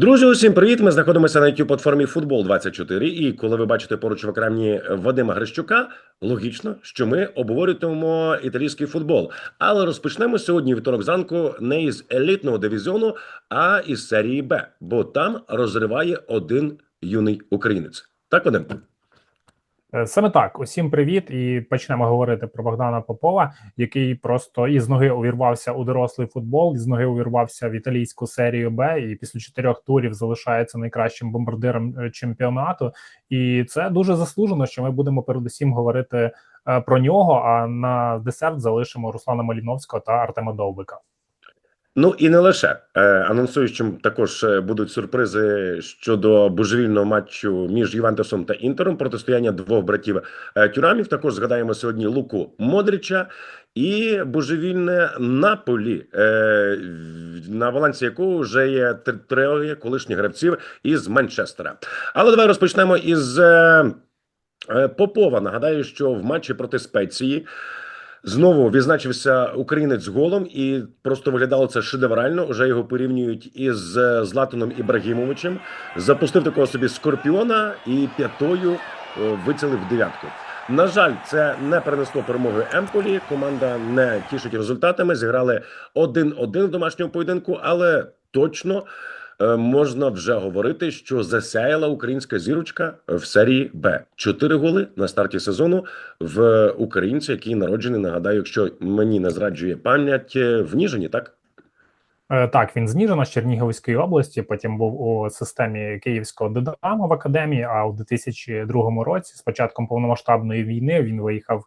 Друзі, усім привіт! Ми знаходимося на youtube платформі Футбол 24 І коли ви бачите поруч в екрані Вадима Грищука, логічно, що ми обговорюємо італійський футбол. Але розпочнемо сьогодні вівторок зранку не із елітного дивізіону, а із серії Б, бо там розриває один юний українець. Так, Вадим? Е, Саме так, усім привіт, і почнемо говорити про Богдана Попова, який просто із ноги увірвався у дорослий футбол, із ноги увірвався в італійську серію Б, і після чотирьох турів залишається найкращим бомбардиром е, чемпіонату. І це дуже заслужено, що ми будемо передусім говорити е, про нього. А на десерт залишимо Руслана Маліновського та Артема Довбика. Ну і не лише Е, анонсую, що також е, будуть сюрпризи щодо божевільного матчу між Ювентусом та Інтером. Протистояння двох братів е, Тюрамів. Також згадаємо сьогодні Луку Модріча і божевільне Наполі, на балансі якого вже є троє колишніх гравців із Манчестера. Але давай розпочнемо із Попова. Нагадаю, що в матчі проти Спеції. Знову відзначився українець голом, і просто виглядало це шедеврально. Уже його порівнюють із е, Златаном Ібрагімовичем. Запустив такого собі скорпіона і п'ятою е, вицілив дев'ятку. На жаль, це не принесло перемоги Емполі. Команда не тішить результатами. Зіграли 1-1 в домашньому поєдинку, але точно можна вже говорити, що засяяла українська зірочка в серії Б. Чотири голи на старті сезону в українця, який народжений. Нагадаю, якщо мені не зраджує пам'ять е, в Ніжині, так Е, Так, він з Ніжина, з Чернігівської області. Потім був у системі Київського Динамо в академії. А у 2002 році, з початком повномасштабної війни, він виїхав е,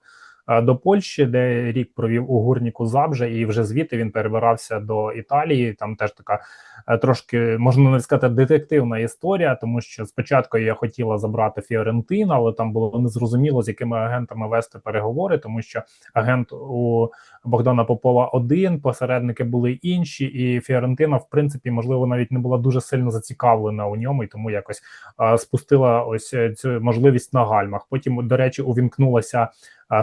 до Польщі, де рік провів у гурніку Забже, і вже звідти він перебирався до Італії. Там теж така е, трошки можна навіть сказати детективна історія, тому що спочатку я хотіла забрати Фіорентину, але там було незрозуміло з якими агентами вести переговори, тому що агент у Богдана Попова один, посередники були інші, і Фіорентина, в принципі, можливо, навіть не була дуже сильно зацікавлена у ньому, і тому якось а, спустила ось е, цю можливість на гальмах. Потім, до речі, увімкнулася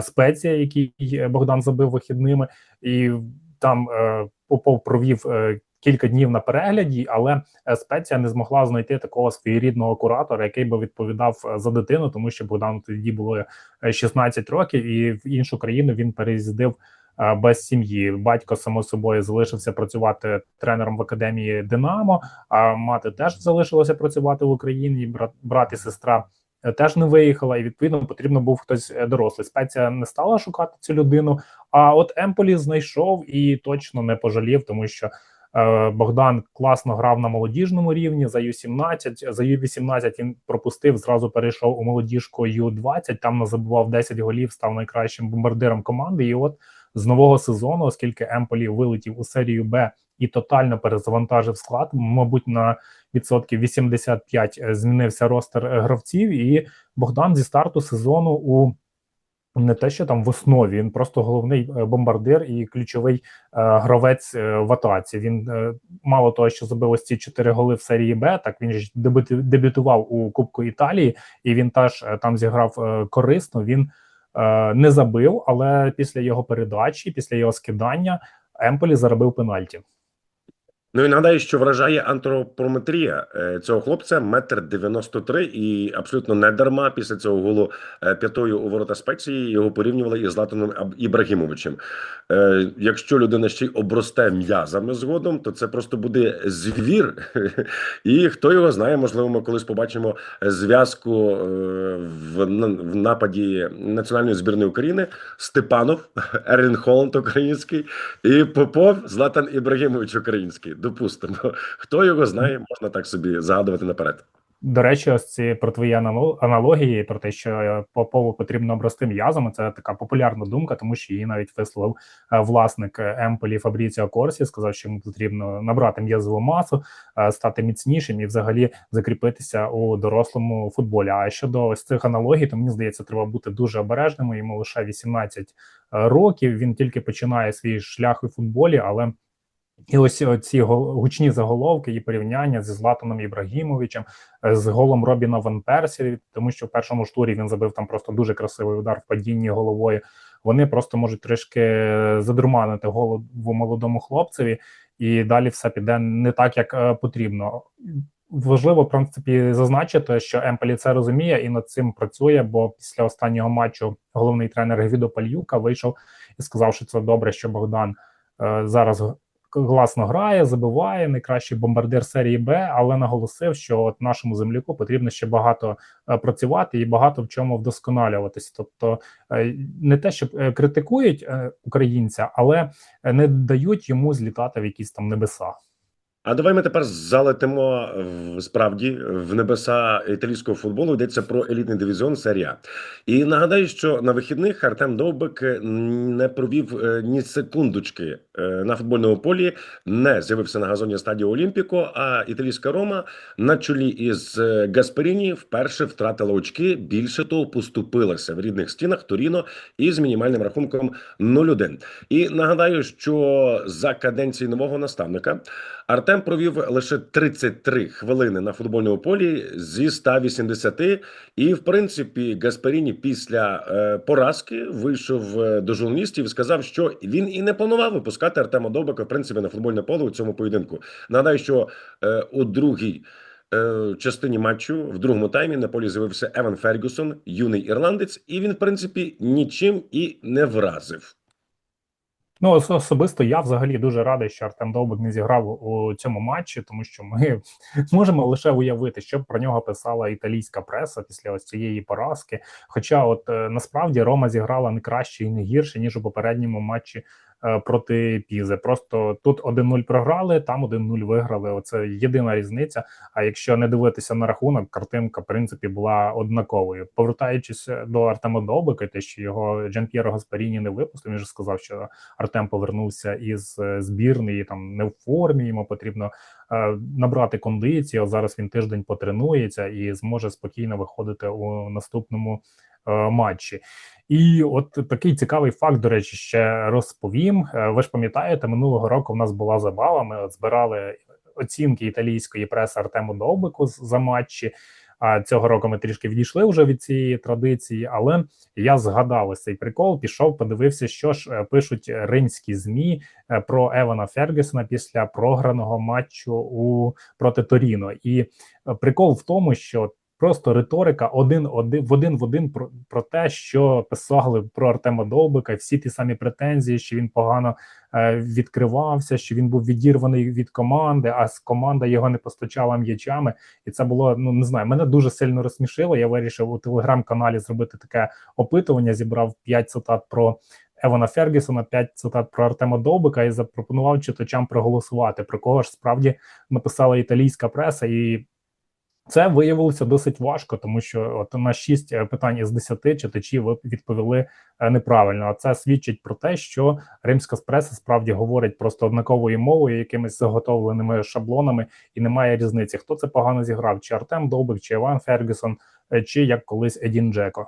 спеція, який е, Богдан забив вихідними, і там е, Попов провів. е, Кілька днів на перегляді, але спеція не змогла знайти такого своєрідного куратора, який би відповідав за дитину, тому що Богдану тоді було е, 16 років, і в іншу країну він переїздив без сім'ї. Батько само собою залишився працювати тренером в академії Динамо. А мати теж залишилася працювати в Україні. Брат, брат і сестра теж не виїхала, і відповідно потрібно був хтось е, дорослий. Спеція не стала шукати цю людину. А от Емполі знайшов і точно не пожалів, тому що. е, Богдан класно грав на молодіжному рівні за Ю-17, за Ю-18 він пропустив, зразу перейшов у молодіжку Ю-20, там назабував 10 голів, став найкращим бомбардиром команди. І от з нового сезону, оскільки Емполі вилетів у серію Б і тотально перезавантажив склад, мабуть, на відсотків 85 змінився ростер е, гравців, і Богдан зі старту сезону у не те, що там в основі, він просто головний е, бомбардир і ключовий е, гравець е, в атаці. Він е, мало того, що забив ось ці чотири голи в серії Б. Так він ж дебюту- дебютував у Кубку Італії, і він теж е, там зіграв е, корисно. Він е, не забив, але після його передачі, після його скидання, Емполі заробив пенальті. Ну і нагадаю, що вражає антропометрія е, цього хлопця метр дев'яносто три, і абсолютно не дарма після цього голу е, п'ятою у ворота спеції його порівнювали із Златаном Ібрагімовичем. Е, Якщо людина ще й обросте м'язами згодом, то це просто буде звір. І хто його знає, можливо, ми колись побачимо зв'язку в нападі національної збірної України Степанов, Ерлін Холланд український і Попов Златан Ібрагімович український. Допустимо, хто його знає, можна так собі загадувати наперед. До речі, ось ці про твої анало- аналогії про те, що е, Попову потрібно обрости м'язами. Це така популярна думка, тому що її навіть висловив е, власник е, Емполі Фабріціо Корсі. Сказав, що йому потрібно набрати м'язову масу, стати міцнішим і взагалі закріпитися у дорослому футболі. А щодо ось цих аналогій, то мені здається, треба бути дуже обережним. Йому лише 18 років. Він тільки починає свій шлях у футболі, але і ось ці гучні заголовки і порівняння зі Златаном Ібрагімовичем, е, з голом Робіна Ван Персі, тому що в першому ж турі він забив там просто дуже красивий удар в падінні головою. Вони просто можуть трішки задурманити голову молодому хлопцеві, і далі все піде не так, як е, потрібно. важливо в принципі зазначити, що Емполі це розуміє і над цим працює. Бо після останнього матчу головний тренер Гвідо Пальюка вийшов і сказав, що це добре, що Богдан е, зараз класно грає, забиває найкращий бомбардир серії Б, але наголосив, що от нашому земляку потрібно ще багато е, працювати і багато в чому вдосконалюватись. Тобто е, не те, щоб е, критикують українця, але не дають йому злітати в якісь там небеса. А давай ми тепер залетимо справді в небеса італійського футболу. Йдеться про елітний дивізіон серія. І нагадаю, що на вихідних Артем Довбик е, не провів е, ні секундочки е, на футбольному полі, не з'явився на газоні стадіо Олімпіко. А італійська Рома на чолі із Гасперіні вперше втратила очки. Більше того, поступилася в рідних стінах Торіно із мінімальним рахунком 0-1. І нагадаю, що за каденції нового наставника. Артем провів лише 33 хвилини на футбольному полі зі 180, і в принципі Гасперіні після е, поразки вийшов е, до журналістів і сказав, що він і не планував випускати Артема Довбика в принципі на футбольне поле у цьому поєдинку. Нагадаю, що е, у другій. Частині матчу в другому таймі на полі з'явився Еван Фергюсон, юний ірландець, і він, в принципі, нічим і не вразив. Ну, особисто я взагалі дуже радий, що Артем Довбик не зіграв у цьому матчі, тому що ми можемо лише уявити, що про нього писала італійська преса після ось цієї поразки. Хоча, от е, насправді Рома зіграла не краще і не гірше ніж у попередньому матчі проти Пізи. Просто тут 1-0 програли, там 1-0 виграли. Оце єдина різниця. А якщо не дивитися на рахунок, картинка в принципі була однаковою. Повертаючись до Артема Довбика, те, що його Джан П'єро Гаспаріні не випустив, він же сказав, що Артем повернувся із е, збірної, там не в формі. Йому потрібно е, набрати кондиції. Зараз він тиждень потренується і зможе спокійно виходити у наступному е, матчі. І от такий цікавий факт, до речі, ще розповім. Е, Ви ж пам'ятаєте, минулого року в нас була забава. Ми от збирали оцінки італійської преси Артему Довбику за матчі. А цього року ми трішки відійшли вже від цієї традиції, але я згадав ось цей прикол. Пішов, подивився, що ж е, пишуть римські змі е, про Евана Фергюсона після програного матчу у проти Торіно. І е, прикол в тому, що просто риторика один один в один в один про, про те, що писали про Артема Довбика, всі ті самі претензії, що він погано е, відкривався, що він був відірваний від команди, а команда його не постачала м'ячами. І це було ну не знаю. Мене дуже сильно розсмішило. Я вирішив у телеграм-каналі зробити таке опитування. Зібрав 5 цитат про Евана Фергюсона, 5 цитат про Артема Довбика і запропонував читачам проголосувати. Про кого ж справді написала італійська преса, і це виявилося досить важко, тому що от на 6 питань із 10 читачі відповіли е, неправильно. А це свідчить про те, що римська преса справді говорить просто однаковою мовою, якимись заготовленими шаблонами, і немає різниці, хто це погано зіграв: чи Артем Довбик, чи Іван Фергюсон, е, чи як колись Едін Джеко.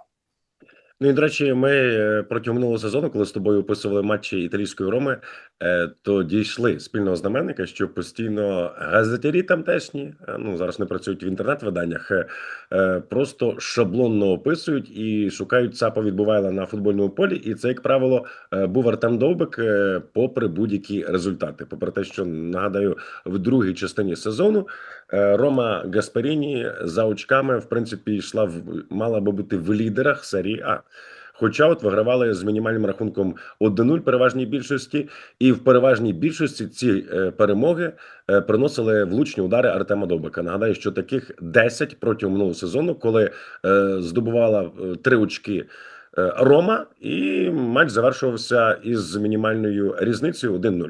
Ну і до речі, ми е, протягом минулого сезону, коли з тобою описували матчі італійської роми, е, то дійшли спільного знаменника, що постійно газетярі тамтешні, е, ну зараз не працюють в інтернет-виданнях, просто шаблонно описують і шукають ЦАПа відбувайла на футбольному полі. І це, як правило, був Артем Довбик, попри будь-які результати. Попри те, що нагадаю, в другій частині сезону Рома Гасперіні за очками, в принципі, йшла в мала би бути в лідерах серії А. Хоча от вигравали з мінімальним рахунком 1-0 переважній більшості, і в переважній більшості ці е, перемоги е, приносили влучні удари Артема Довбика. Нагадаю, що таких 10 протягом минулого сезону, коли е, здобувала три очки Рома, і матч завершувався із мінімальною різницею 1-0.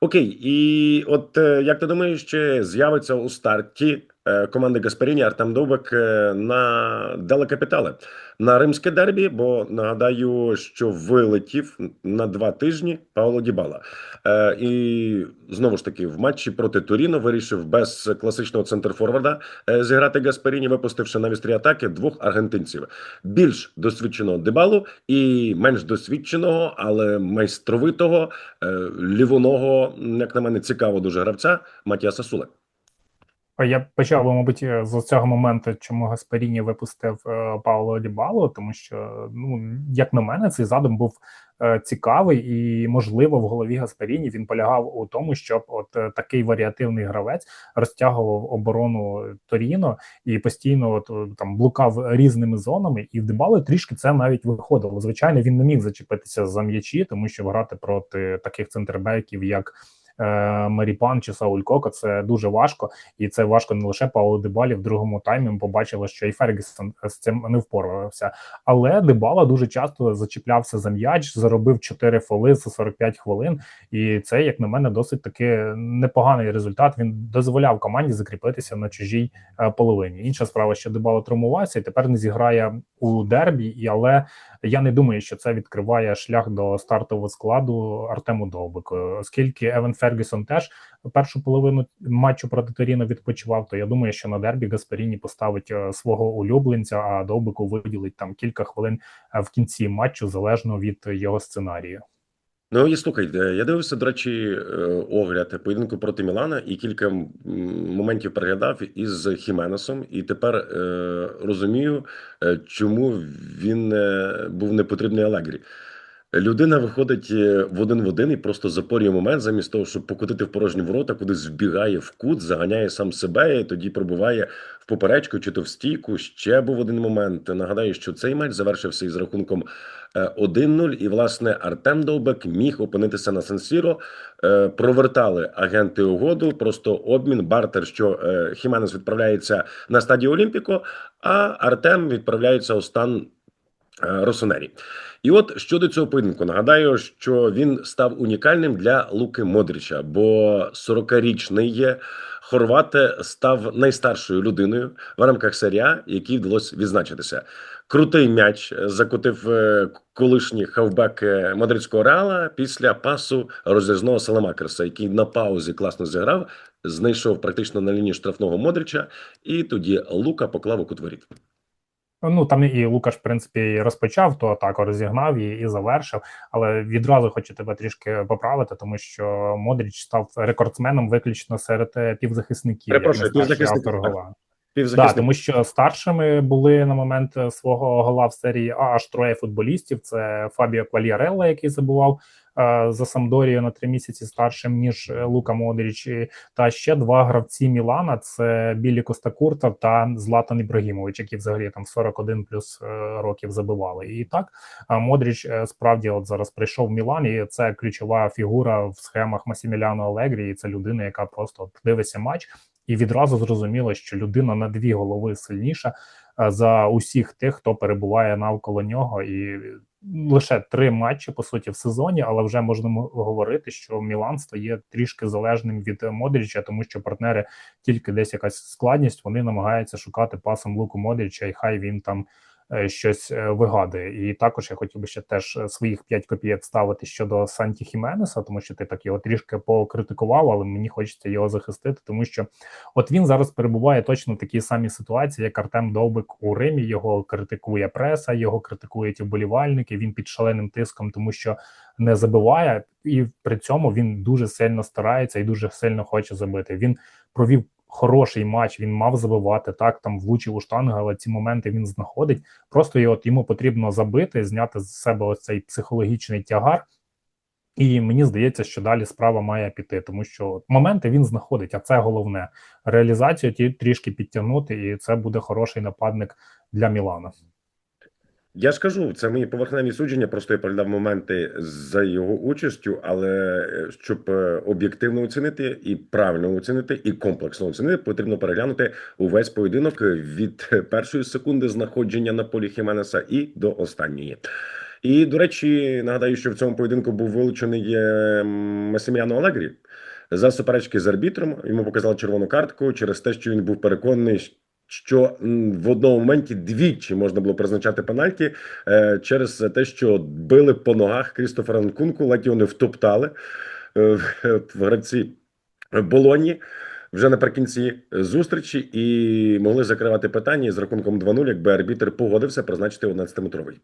Окей, і от як ти думаєш, чи з'явиться у старті команди Гасперіні Артем Довбик е, на Делекапітале на римське дербі? Бо нагадаю, що вилетів на два тижні Пауло Дібала. Е, і знову ж таки в матчі проти Туріно вирішив без класичного центрфорварда е, зіграти Гасперіні, випустивши на вістрі атаки двох аргентинців: більш досвідченого Дебалу і менш досвідченого, але майстровитого е, лівоного, як на мене, цікаво дуже гравця Матіаса Суле. Я почав би, мабуть, е, з цього моменту, чому Гасперіні випустив е, Пауло Дібало, тому що, ну як на мене, цей задум був е, цікавий, і можливо в голові Гасперіні він полягав у тому, щоб от такий варіативний гравець розтягував оборону Торіно і постійно от, там блукав різними зонами, і в Дебали трішки це навіть виходило. Звичайно, він не міг зачепитися за м'ячі, тому що грати проти таких центрбеків, як Маріпан чи Сауль Коко, це дуже важко, і це важко не лише Паулу Дебалі в другому таймі. Ми побачили, що і Фергюсон з цим не впорався. Але Дебала дуже часто зачіплявся за м'яч, заробив 4 фоли за 45 хвилин, і це, як на мене, досить таки непоганий результат. Він дозволяв команді закріпитися на чужій е, половині. Інша справа, що Дебала травмувався і тепер не зіграє у дербі, і але я не думаю, що це відкриває шлях до стартового складу Артему Довбику, оскільки Еван Фергюсон теж першу половину матчу проти Торіно відпочивав. То я думаю, що на дербі Гасперіні поставить е, свого улюбленця, а Довбику виділить там кілька хвилин е, в кінці матчу залежно від його сценарію. Ну і слухайте, я дивився, до речі, е, огляд поєдинку проти Мілана і кілька моментів переглядав із Хіменесом, і тепер е, розумію, е, чому він е, був непотрібний Алегрі. Людина виходить е, в один в один і просто запорює момент, замість того, щоб покотити в порожні ворота, кудись вбігає в кут, заганяє сам себе, і тоді пробиває в поперечку чи то в стійку. Ще був один момент. Нагадаю, що цей матч завершився із рахунком е, 1-0, і власне Артем Довбек міг опинитися на Сен-Сіро. Е, Провертали агенти угоду, просто обмін, бартер, що е, Хіменес відправляється на стадію Олімпіко, а Артем відправляється у стан е, Росонері. І от щодо цього поєдинку, нагадаю, що він став унікальним для Луки Модріча, бо 40-річний Хорват став найстаршою людиною в рамках серія, якій вдалося відзначитися. Крутий м'яч закотив е, колишній хавбек е, мадридського реала після пасу розрізного Саламакерса, який на паузі класно зіграв, знайшов практично на лінії штрафного Модрича, і тоді Лука поклав у кут воріт. Ну там і Лукаш, в принципі, розпочав ту атаку, розігнав і, і завершив. Але відразу хочу тебе трішки поправити, тому що Модріч став рекордсменом виключно серед е, півзахисників. Перепрошую, півзахисників, автор так. Тому що старшими були на момент свого гола в серії А аж троє футболістів. Це Фабіо Квальярелла, який забував за Самдорію на три місяці старшим ніж е, Лука Модріч, та ще два гравці Мілана: це Білі Костакурта та Златан Ібрагімович, які взагалі там 41 плюс е, років забивали. І так Модріч е, справді от зараз прийшов в Мілан, і це ключова фігура в схемах Масіміляно Алегрі. І це людина, яка просто дивиться матч і відразу зрозуміло, що людина на дві голови сильніша за усіх тих, хто перебуває навколо нього, і лише три матчі по суті в сезоні, але вже можна говорити, що Мілан стає трішки залежним від е, Модріча, тому що партнери тільки десь якась складність, вони намагаються шукати пасом луку Модріча, і хай він там. Е, Щось е, вигадує, і також я хотів би ще теж е, своїх 5 копійок ставити щодо Санті Хіменеса, тому що ти так його трішки покритикував, але мені хочеться його захистити, тому що От він зараз перебуває точно в такій самій ситуації, як Артем Довбик у Римі. Його критикує преса, його критикують вболівальники. Він під шаленим тиском, тому що не забиває, і при цьому він дуже сильно старається і дуже сильно хоче забити. Він провів хороший матч. Він мав забивати так, там влучив у штангу, але ці моменти він знаходить. Просто от йому потрібно забити, зняти з себе ось цей психологічний тягар. І мені здається, що далі справа має піти, тому що моменти він знаходить, а це головне. Реалізацію ті трішки підтягнути, і це буде хороший нападник для Мілана. Я ж кажу, це мої поверхневі судження. Просто я передав моменти за його участю, але е, щоб е, об'єктивно оцінити і правильно оцінити, і комплексно оцінити, потрібно переглянути увесь поєдинок від першої секунди знаходження на полі Хіменеса і до останньої. І до речі, нагадаю, що в цьому поєдинку був вилучений е, Масиміано Алегрі за суперечки з арбітром. Йому показали червону картку через те, що він був переконаний, що в одному моменті двічі можна було призначати пенальті е, через те, що били по ногах Крістофера Нкунку, ледь його не втоптали е, в гравці Болоні. Вже наприкінці зустрічі і могли закривати питання з рахунком 2-0, якби арбітр погодився призначити 11-метровий.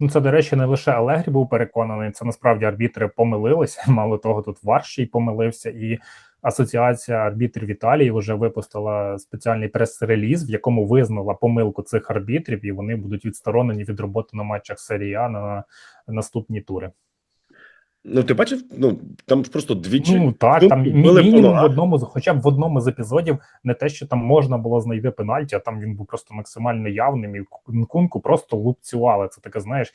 Ну це до речі, не лише Алегрі був переконаний. Це насправді арбітри помилилися. Мало того, тут Вар помилився, і асоціація арбітрів Італії вже випустила спеціальний прес-реліз, в якому визнала помилку цих арбітрів, і вони будуть відсторонені від роботи на матчах серії А на наступні тури. Ну, ти бачив? Ну там просто двічі. Ну так, Ну, там мі- мінімум в одному хоча б в одному з епізодів не те, що там можна було знайти пенальті, а там він був просто максимально явним, і кунку просто лупцювали. Це таке, знаєш,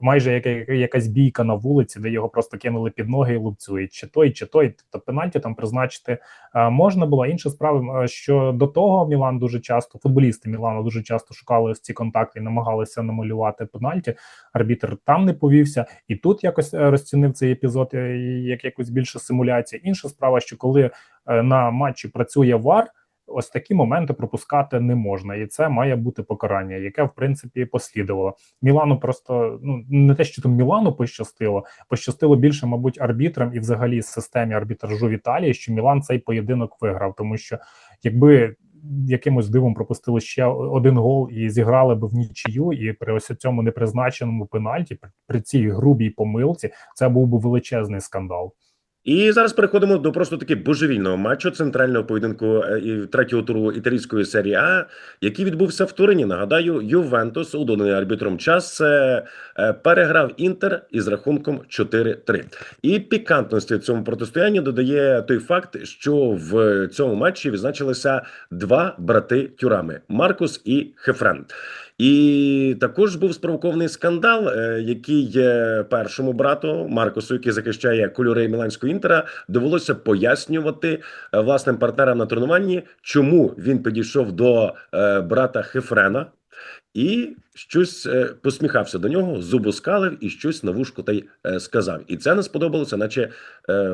майже яка, якась бійка на вулиці, де його просто кинули під ноги і лупцюють. Чи той, чи той. Тобто пенальті там призначити е, можна було. Інша справа, е, що до того Мілан дуже часто, футболісти Мілану дуже часто шукали ось ці контакти і намагалися намалювати пенальті. Арбітр там не повівся, і тут якось е, розцінив цей епізод е, як якусь більше симуляція. Інша справа, що коли е, на матчі працює ВАР, ось такі моменти пропускати не можна, і це має бути покарання, яке в принципі послідувало. Мілану просто ну не те, що там Мілану пощастило, пощастило більше, мабуть, арбітрам і взагалі системі арбітражу в Італії, що Мілан цей поєдинок виграв, тому що якби. Якимось дивом пропустили ще один гол і зіграли би в нічию, і при ось цьому непризначеному пенальті, при цій грубій помилці, це був би величезний скандал. І зараз переходимо до просто таки божевільного матчу центрального поєдинку е, і третього туру італійської серії А, який відбувся в Турині. Нагадаю, Ювентус, удолений арбітром час, е, е, переграв Інтер із рахунком 4-3. І пікантності цьому протистоянні додає той факт, що в цьому матчі відзначилися два брати тюрами Маркус і Хефрен. І також був спровокований скандал, е, який першому брату Маркусу, який захищає кольори Міланського інтера, довелося пояснювати е, власним партнерам на тренуванні, чому він підійшов до е, брата Хефрена. І щось посміхався до нього, зубоскалив і щось на вушко та й сказав. І це не сподобалося, наче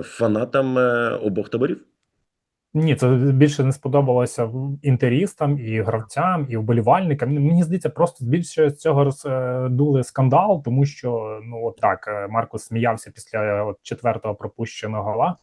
фанатам обох таборів. Ні, це більше не сподобалося інтерістам і гравцям, і вболівальникам. Мені здається, просто більше з цього роздули скандал, тому що ну от так е, Маркус сміявся після от четвертого пропущеного гола,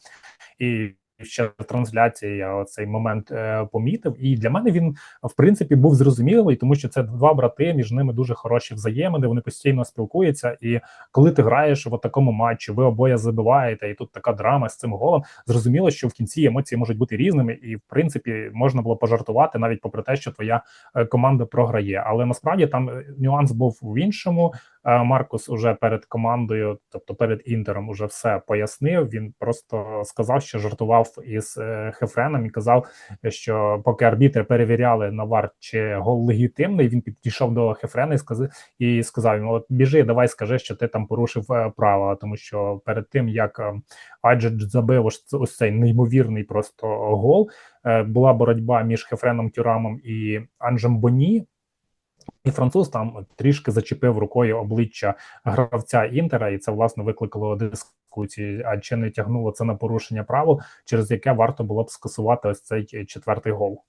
і ще трансляції я цей момент е, помітив. І для мене він в принципі був зрозумілий, тому що це два брати, між ними дуже хороші взаємини. Вони постійно спілкуються. І коли ти граєш в такому матчі, ви обоє забиваєте, і тут така драма з цим голом. Зрозуміло, що в кінці емоції можуть бути різними, і в принципі можна було пожартувати навіть попри те, що твоя е, команда програє. Але насправді там е, нюанс був в іншому. Е, Маркус уже перед командою, тобто перед інтером, уже все пояснив. Він просто сказав, що жартував із е, Хефреном і казав, що поки арбітри перевіряли на вар, чи гол легітимний, він підійшов до Хефрена і сказав і сказав йому: От біжи, давай скажи, що ти там порушив е, правила, тому що перед тим як е, Аджедж забив ось, цей неймовірний просто гол, була боротьба між Хефреном Тюрамом і Анжем Боні. І француз там трішки зачепив рукою обличчя гравця Інтера, і це власне викликало дискусії. А чи не тягнуло це на порушення правил, через яке варто було б скасувати ось цей четвертий гол?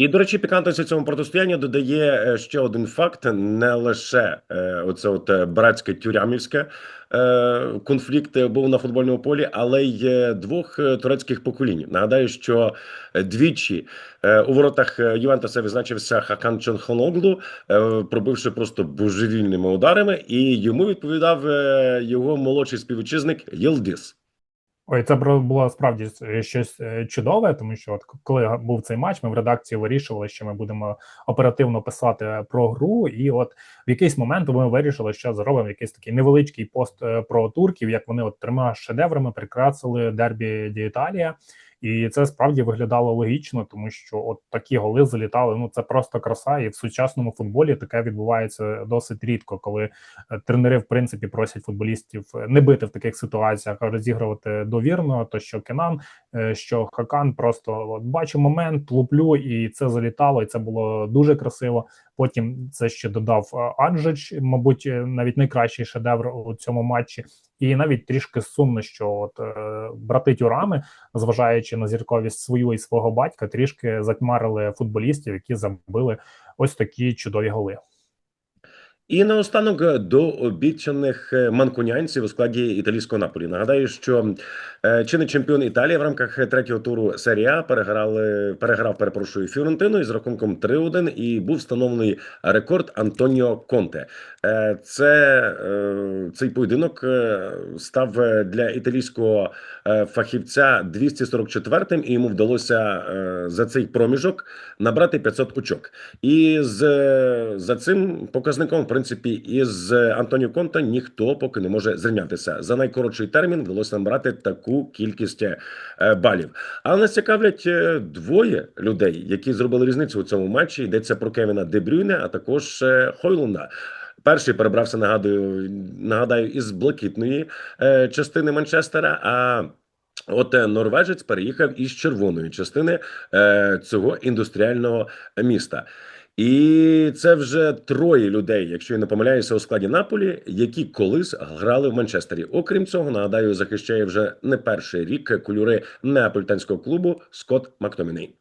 І, до речі, пікантності цьому протистоянню додає е, ще один факт: не лише е, оце от е, братське тюрямівське е, конфлікт був на футбольному полі, але й е, двох турецьких поколінь. Нагадаю, що двічі е, у воротах Ювентуса відзначився Хакан Чонхоноглу, е, пробивши просто божевільними ударами, і йому відповідав е, його молодший співвітчизник Єлдис. Ой, це було справді е, щось е, чудове, тому що от коли був цей матч, ми в редакції вирішували, що ми будемо оперативно писати про гру. І от в якийсь момент ми вирішили, що зробимо якийсь такий невеличкий пост е, про турків, як вони от трьома шедеврами прикрасили дербі Ді Італія. І це справді виглядало логічно, тому що от такі голи залітали. Ну це просто краса, і в сучасному футболі таке відбувається досить рідко, коли е, тренери в принципі просять футболістів е, не бити в таких ситуаціях, а розігрувати довірно. То що Кенан, що Хакан, просто от бачу момент, луплю, і це залітало, і це було дуже красиво. Потім це ще додав е, Аджич, мабуть, е, навіть найкращий шедевр у цьому матчі. І навіть трішки сумно, що от е, брати Тюрами, зважаючи на зірковість свою і свого батька, трішки затьмарили футболістів, які забили ось такі чудові голи. І наостанок е, до обіцяних е, манкунянців у складі італійського наполі. Нагадаю, що Е, Чинний чемпіон Італії в рамках третього туру серії А переграли, переграв, перепрошую, Фіорентину із рахунком 3-1 і був встановлений рекорд Антоніо Конте. Це цей поєдинок став для італійського фахівця 244-м, і йому вдалося за цей проміжок набрати 500 очок. І з за цим показником, в принципі, із Антоніо Конте ніхто поки не може зрівнятися. За найкоротший термін вдалося набрати таку кількість е, балів. Але нас цікавлять е, двоє людей, які зробили різницю у цьому матчі. Йдеться про Кевіна Дебрюйне, а також е, Хойлунда. Перший перебрався, нагадую, нагадаю, із блакитної е, частини Манчестера. А от е, норвежець переїхав із червоної частини е, цього індустріального міста. І це вже троє людей, якщо я не помиляюся, у складі Наполі, які колись грали в Манчестері. Окрім цього, нагадаю, захищає вже не перший рік кольори неаполітанського клубу Скотт Мактоміней.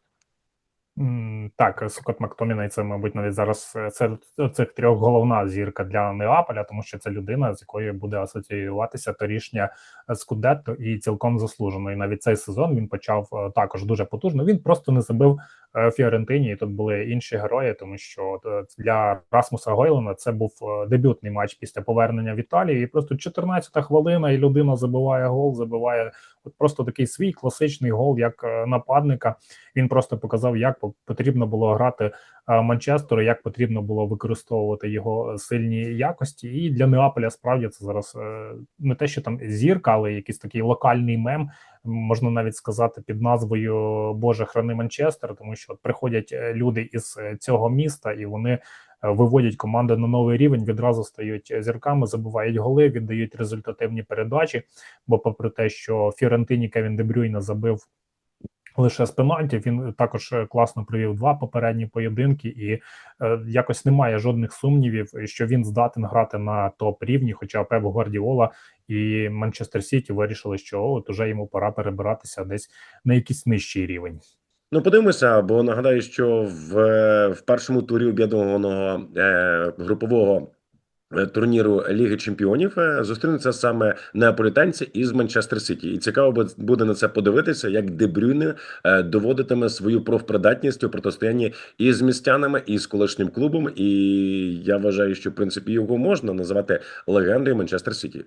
Так, Скотт Мактоміней це, мабуть, навіть зараз це цих трьох головна зірка для Неаполя, тому що це людина, з якою буде асоціюватися торішня Скудетто і цілком заслужено. І навіть цей сезон він почав е, також дуже потужно. Він просто не забив Фіорентині. І тут були інші герої, тому що е, для Расмуса Гойлена це був е, дебютний матч після повернення в Італії. І просто 14-та хвилина, і людина забиває гол, забиває от просто такий свій класичний гол, як е, нападника. Він просто показав, як по- потрібно було грати е, Манчестеру, як потрібно було використовувати його сильні якості. І для Неаполя справді це зараз е, не те, що там зірка, але якийсь такий локальний мем. Можна навіть сказати під назвою Боже храни Манчестер, тому що от приходять е, люди із е, цього міста і вони е, виводять команду на новий рівень, відразу стають зірками, забувають голи, віддають результативні передачі. Бо, попри те, що Фіорентині Кевін Дебрюйна забив лише з пенальтів, він також е, класно провів два попередні поєдинки, і е, якось немає жодних сумнівів, що він здатен грати на топ рівні. Хоча Пеп Гвардіола і Манчестер Сіті вирішили, що от уже йому пора перебиратися десь на якийсь нижчий рівень. Ну, подивимося, бо нагадаю, що в, е, в першому турі об'єднаного е, групового турніру Ліги Чемпіонів е, зустрінуться саме неаполітанці із Манчестер Сіті. І цікаво буде на це подивитися, як Дебрюйне е, доводитиме свою профпридатність у протистоянні із містянами і з колишнім клубом. І я вважаю, що в принципі його можна називати легендою Манчестер Сіті.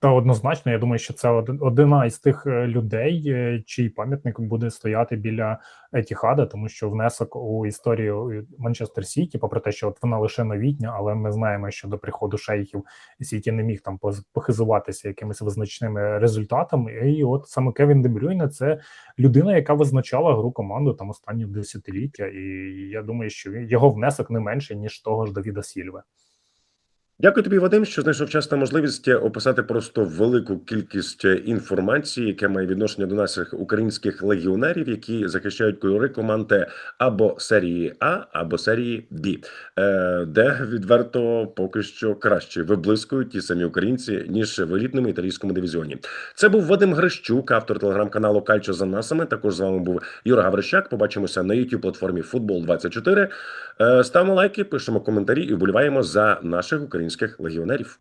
Та однозначно, я думаю, що це одна із тих е, людей, е, чий пам'ятник буде стояти біля Етіхада, тому що внесок у історію Манчестер Сіті, попри те, що от вона лише новітня, але ми знаємо, що до приходу шейхів Сіті не міг там похизуватися якимись визначними результатами. І от саме Кевін Дебрюйне це людина, яка визначала гру команду там останні десятиліття, і я думаю, що його внесок не менше ніж того ж Давіда Сільве. Дякую тобі, Вадим, що знайшов час та можливість описати просто велику кількість інформації, яка має відношення до наших українських легіонерів, які захищають кольори команди або серії А, або серії Б, е, де відверто поки що краще виблискують ті самі українці ніж в елітному італійському дивізіоні. Це був Вадим Грищук, автор телеграм-каналу Кальчо за насами. Також з вами був Юра Гаврищак. Побачимося на youtube платформі Футбол 24 Е, Ставимо лайки, пишемо коментарі і вболіваємо за наших українських легіонерів.